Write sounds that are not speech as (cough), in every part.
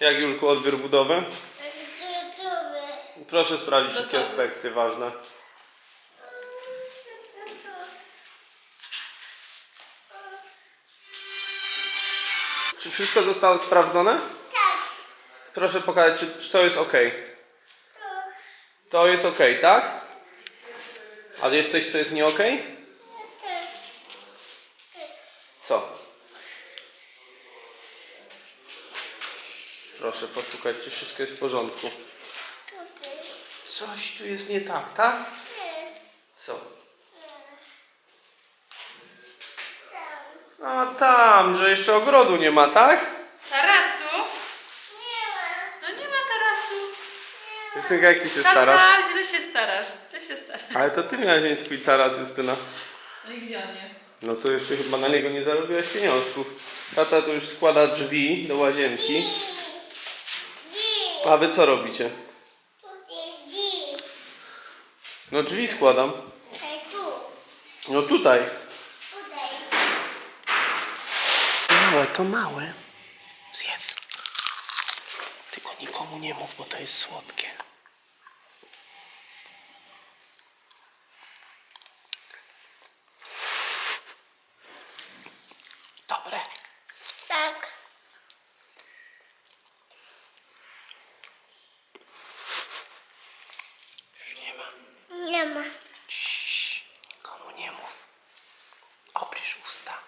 Jak Julku odbiór budowy? Proszę sprawdzić wszystkie aspekty ważne. Czy wszystko zostało sprawdzone? Tak. Proszę pokazać, czy, czy to jest ok. To jest ok, tak? Ale jest coś, co jest nie ok? Co? Proszę poszukać, czy wszystko jest w porządku. Coś tu jest nie tak, tak? Co? A tam, że jeszcze ogrodu nie ma, tak? Tarasu? No nie ma tarasu. Justynka, jak ty się starasz? Tata, źle się starasz, źle się starasz. Ale to ty miałeś mieć swój taras, Justyna. No i gdzie on jest? No to jeszcze chyba na niego nie zarobiłaś pieniążków. Tata tu już składa drzwi do łazienki. A wy co robicie? No drzwi składam. No tutaj. Małe to małe. Zjedz. Tylko nikomu nie mów, bo to jest słodkie. Dobre. Tak. Już nie ma. Nie ma. Ciii, Nikomu nie mów. Obliż usta.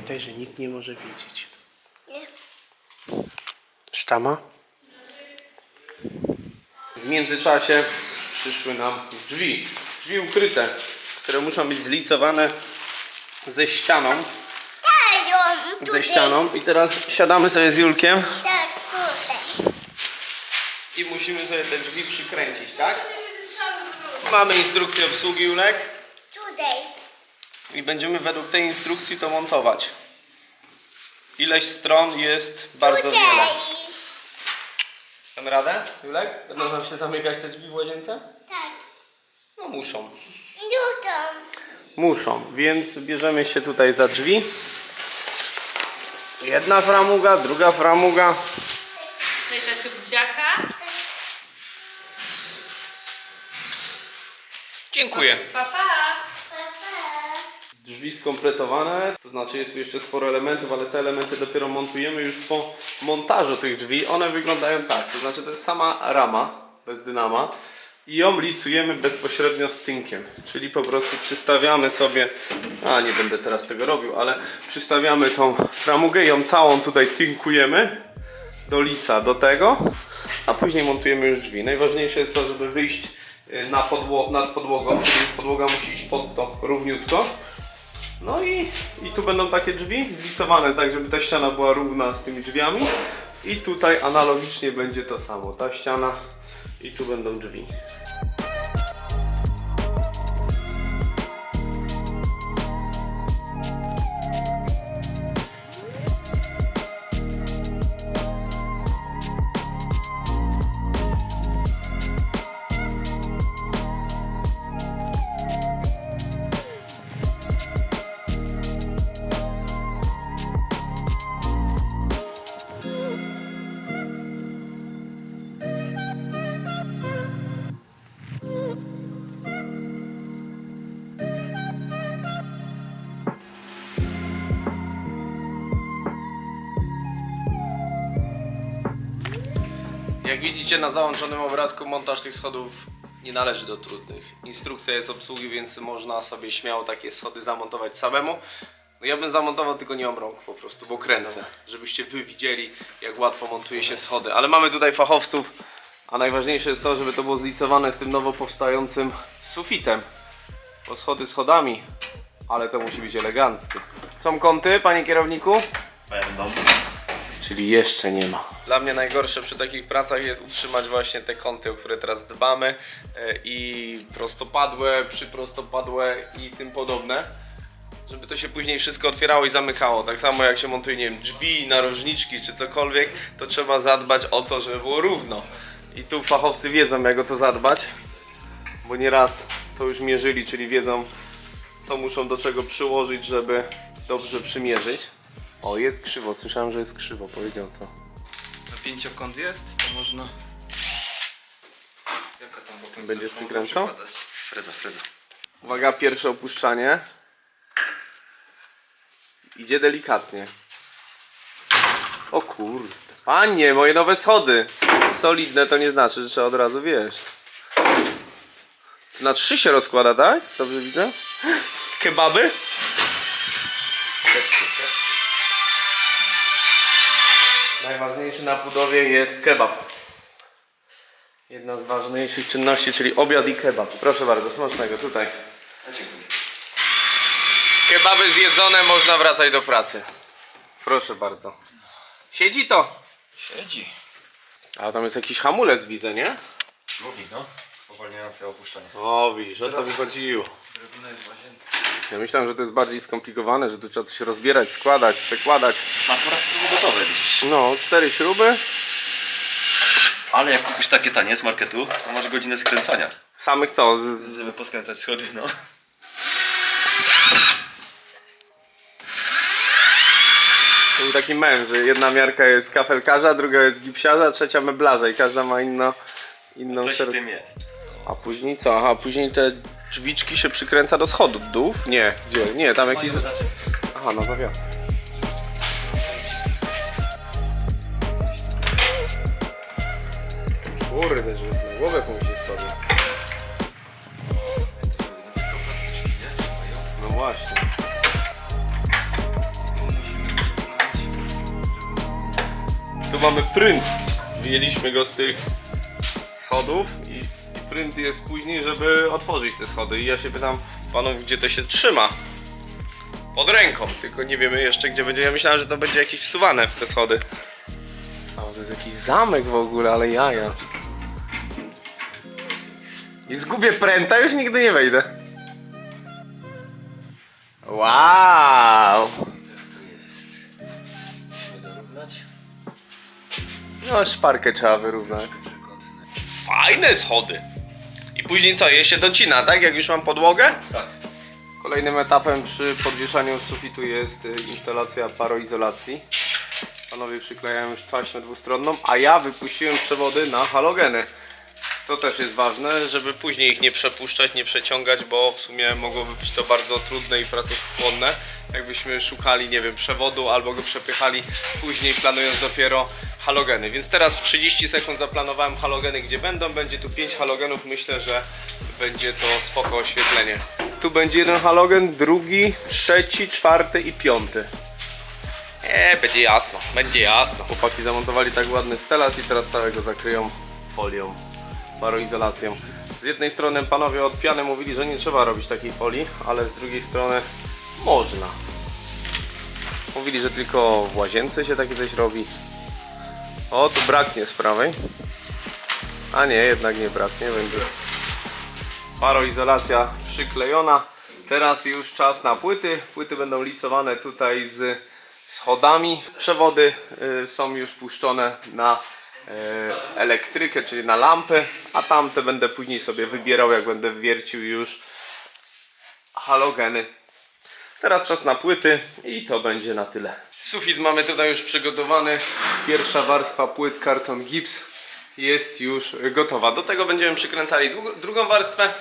Pamiętaj, że nikt nie może wiedzieć. Nie. Sztama? W międzyczasie przyszły nam drzwi. Drzwi ukryte, które muszą być zlicowane ze ścianą. Ze ścianą. I teraz siadamy sobie z Julkiem Tak, tutaj. i musimy sobie te drzwi przykręcić, tak? Mamy instrukcję obsługi Julek. I będziemy według tej instrukcji to montować. Ileś stron jest bardzo Tutaj. wiele. Damy radę, Julek? Będą nam się zamykać te drzwi w łazience? Tak. No muszą. Tutaj. Muszą, więc bierzemy się tutaj za drzwi. Jedna framuga, druga framuga. Tutaj tacie buziaka. Dziękuję. Pa, pa. Drzwi skompletowane, to znaczy jest tu jeszcze sporo elementów, ale te elementy dopiero montujemy już po montażu tych drzwi. One wyglądają tak, to znaczy to jest sama rama bez dynama i ją licujemy bezpośrednio z tynkiem, czyli po prostu przystawiamy sobie, a nie będę teraz tego robił, ale przystawiamy tą framugę, ją całą tutaj tynkujemy do lica do tego, a później montujemy już drzwi. Najważniejsze jest to, żeby wyjść y, na podło- nad podłogą, czyli podłoga musi iść pod to równiutko. No i, i tu będą takie drzwi zlicowane tak, żeby ta ściana była równa z tymi drzwiami. I tutaj analogicznie będzie to samo. Ta ściana i tu będą drzwi. Jak widzicie na załączonym obrazku, montaż tych schodów nie należy do trudnych. Instrukcja jest obsługi, więc można sobie śmiało takie schody zamontować samemu. No ja bym zamontował, tylko nie mam rąk po prostu, bo kręcę, żebyście wy widzieli, jak łatwo montuje się schody. Ale mamy tutaj fachowców, a najważniejsze jest to, żeby to było zlicowane z tym nowo powstającym sufitem. Bo schody schodami, ale to musi być eleganckie. Są kąty, panie kierowniku? Będą. Czyli jeszcze nie ma. Dla mnie najgorsze przy takich pracach jest utrzymać właśnie te kąty, o które teraz dbamy e, i prostopadłe, przyprostopadłe i tym podobne. Żeby to się później wszystko otwierało i zamykało. Tak samo jak się montuje, nie wiem, drzwi, narożniczki czy cokolwiek, to trzeba zadbać o to, żeby było równo. I tu fachowcy wiedzą jak o to zadbać, bo nieraz to już mierzyli, czyli wiedzą co muszą do czego przyłożyć, żeby dobrze przymierzyć. O, jest krzywo, słyszałem, że jest krzywo, powiedział to. Na pięciokąt jest, to można... Jaka tam potem Będziesz przykładać? Freza, freza. Uwaga, pierwsze opuszczanie. Idzie delikatnie. O kurde. Panie, moje nowe schody. Solidne to nie znaczy, że trzeba od razu, wiesz. To na trzy się rozkłada, tak? Dobrze widzę? Kebaby? Najważniejszy na budowie jest kebab. Jedna z ważniejszych czynności, czyli obiad i kebab. Proszę bardzo, smacznego tutaj. Dziękuję. Kebaby zjedzone, można wracać do pracy. Proszę bardzo. Siedzi to. Siedzi. A tam jest jakiś hamulec, widzę, nie? Mówi, no. Spowalniające opuszczanie. O, widzisz, o to mi chodziło. Drobina jest łazienka. Ja myślałem, że to jest bardziej skomplikowane, że tu trzeba coś rozbierać, składać, przekładać. Ma akurat są gotowe, widzisz. No, cztery śruby. Ale jak kupisz takie tanie z marketu, to masz godzinę skręcania. Samych co? Z, z, Żeby poskręcać schody, no. był taki mem, że jedna miarka jest kafelkarza, druga jest gipsiarza, trzecia meblarza i każda ma inno, inną Coś w tym jest. A później co? Aha, później te drzwiczki się przykręca do schodów. Nie, gdzie? Nie, tam jakiś... Aha, no zawias. Kurde, że na głowę komuś nie spadło. No właśnie. Tu mamy print. Wyjęliśmy go z tych schodów i, i print jest później, żeby otworzyć te schody. I ja się pytam panów, gdzie to się trzyma. Pod ręką, tylko nie wiemy jeszcze gdzie będzie. Ja myślałem, że to będzie jakieś wsuwane w te schody. A to jest jakiś zamek w ogóle, ale jaja. I zgubię pręta, już nigdy nie wejdę. Wow! No, szparkę trzeba wyrównać. Fajne schody. Później co, je się docina, tak? Jak już mam podłogę? Tak. Kolejnym etapem przy podwieszaniu sufitu jest y, instalacja paroizolacji. Panowie przyklejają już taśmę dwustronną, a ja wypuściłem przewody na halogeny. To też jest ważne, żeby później ich nie przepuszczać, nie przeciągać, bo w sumie mogłoby być to bardzo trudne i pracochłonne. Jakbyśmy szukali, nie wiem, przewodu albo go przepychali później, planując dopiero halogeny. Więc teraz w 30 sekund zaplanowałem halogeny, gdzie będą. Będzie tu 5 halogenów. Myślę, że będzie to spoko oświetlenie. Tu będzie jeden halogen, drugi, trzeci, czwarty i piąty. Eee, będzie jasno, będzie jasno. Chłopaki zamontowali tak ładny stelaż i teraz całego zakryją folią, paroizolacją. Z jednej strony panowie od piany mówili, że nie trzeba robić takiej folii, ale z drugiej strony można. Mówili, że tylko w łazience się takie coś robi. O, tu braknie z prawej. A nie, jednak nie braknie, będzie paroizolacja przyklejona. Teraz już czas na płyty. Płyty będą licowane tutaj z schodami. Przewody y, są już puszczone na elektrykę, czyli na lampy, a tamte będę później sobie wybierał, jak będę wiercił już halogeny. Teraz czas na płyty i to będzie na tyle. Sufit mamy tutaj już przygotowany. Pierwsza warstwa płyt, karton gips jest już gotowa. Do tego będziemy przykręcali drugą warstwę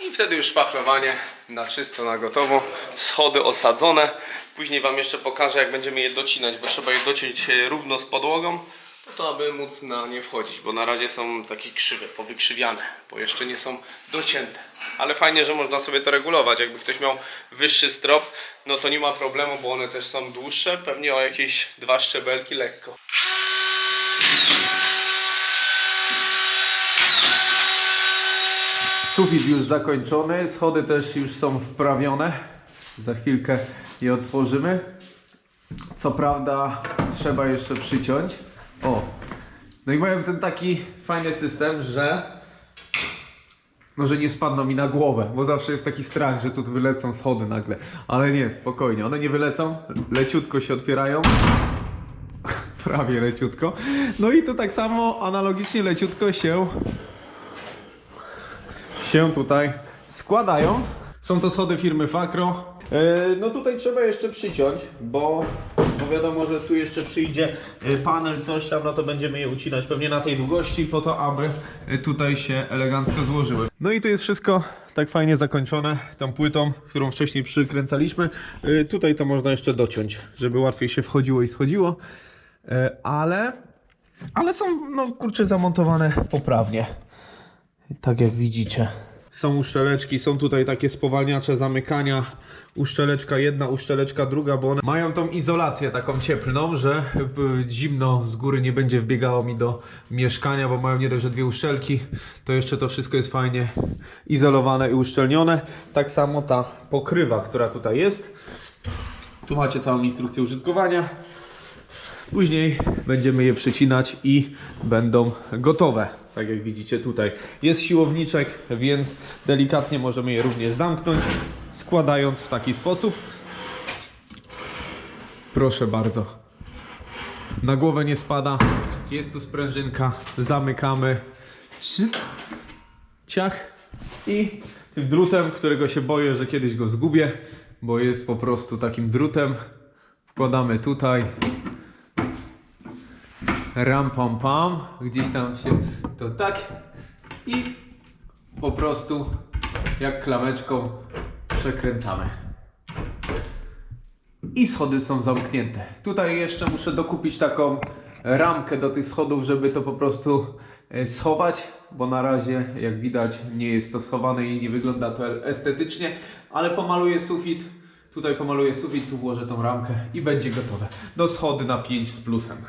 i wtedy już szpachlowanie na czysto, na gotowo. Schody osadzone. Później Wam jeszcze pokażę jak będziemy je docinać, bo trzeba je dociąć e, równo z podłogą, po to aby móc na nie wchodzić, bo na razie są takie krzywe, powykrzywiane, bo jeszcze nie są docięte. Ale fajnie, że można sobie to regulować. Jakby ktoś miał wyższy strop, no to nie ma problemu, bo one też są dłuższe, pewnie o jakieś dwa szczebelki lekko. Sufit już zakończony, schody też już są wprawione. Za chwilkę je otworzymy. Co prawda trzeba jeszcze przyciąć. O! No i mają ten taki fajny system, że no, że nie spadną mi na głowę, bo zawsze jest taki strach, że tu wylecą schody nagle. Ale nie, spokojnie, one nie wylecą, leciutko się otwierają. (laughs) Prawie leciutko. No i to tak samo analogicznie leciutko się się tutaj składają. Są to schody firmy Fakro. E, no tutaj trzeba jeszcze przyciąć, bo bo wiadomo, że tu jeszcze przyjdzie y, panel, coś tam, no to będziemy je ucinać pewnie na tej długości po to, aby y, tutaj się elegancko złożyły. No i tu jest wszystko tak fajnie zakończone tą płytą, którą wcześniej przykręcaliśmy. Y, Tutaj to można jeszcze dociąć, żeby łatwiej się wchodziło i schodziło, ale, ale są, no kurczę, zamontowane poprawnie. Tak jak widzicie. Są uszczeleczki, są tutaj takie spowalniacze zamykania. Uszczeleczka jedna, uszczeleczka druga, bo one mają tą izolację taką cieplną, że y, zimno z góry nie będzie wbiegało mi do mieszkania, bo mają nie dość, że dwie uszczelki, to jeszcze to wszystko jest fajnie izolowane i uszczelnione. Tak samo ta pokrywa, która tutaj jest. Tu macie całą instrukcję użytkowania. Później będziemy je przycinać i będą gotowe. Tak jak widzicie tutaj jest siłowniczek, więc delikatnie możemy je również zamknąć, składając w taki sposób. Proszę bardzo. Na głowę nie spada. Jest tu sprężynka. Zamykamy. Ciach. I tym drutem, którego się boję, że kiedyś go zgubię, bo jest po prostu takim drutem. Wkładamy tutaj ram pam pam, gdzieś tam się to tak i po prostu jak klameczką przekręcamy. I schody są zamknięte. Tutaj jeszcze muszę dokupić taką ramkę do tych schodów, żeby to po prostu e, schować, bo na razie jak widać nie jest to schowane i nie wygląda to estetycznie, ale pomaluję sufit. Tutaj pomaluję sufit, tu włożę tą ramkę i będzie gotowe. Do schody na 5 z plusem.